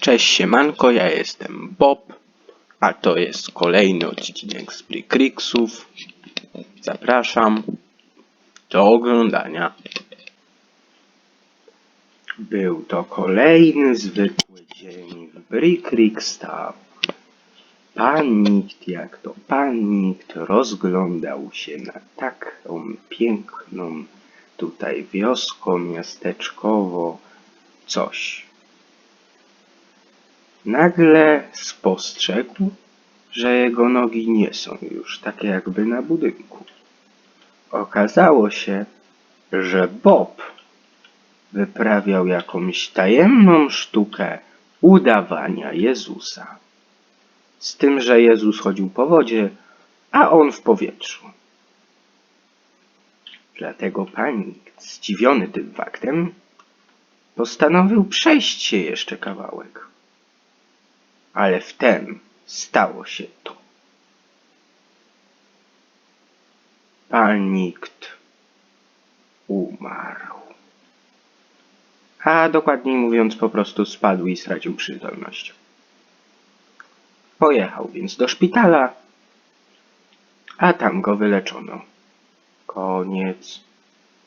Cześć siemanko, ja jestem Bob, a to jest kolejny odcinek z Plikrixów. Zapraszam do oglądania. Był to kolejny zwykły dzień w Brickrix Town. Pan nikt, jak to pan nikt, rozglądał się na taką piękną tutaj wioską miasteczkowo coś. Nagle spostrzegł, że jego nogi nie są już takie jakby na budynku. Okazało się, że Bob wyprawiał jakąś tajemną sztukę udawania Jezusa. Z tym, że Jezus chodził po wodzie, a on w powietrzu. Dlatego panik, zdziwiony tym faktem, postanowił przejść się jeszcze kawałek. Ale wtem stało się to. Panikt umarł. A dokładniej mówiąc, po prostu spadł i stracił przytomność. Pojechał więc do szpitala, a tam go wyleczono. Koniec.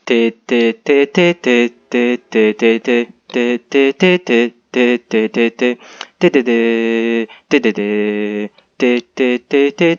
Ty, ty, ty, ty, ty, ty, ty, ty, ty, ty, ty, ty, てててて、ててて、ててて、ててててて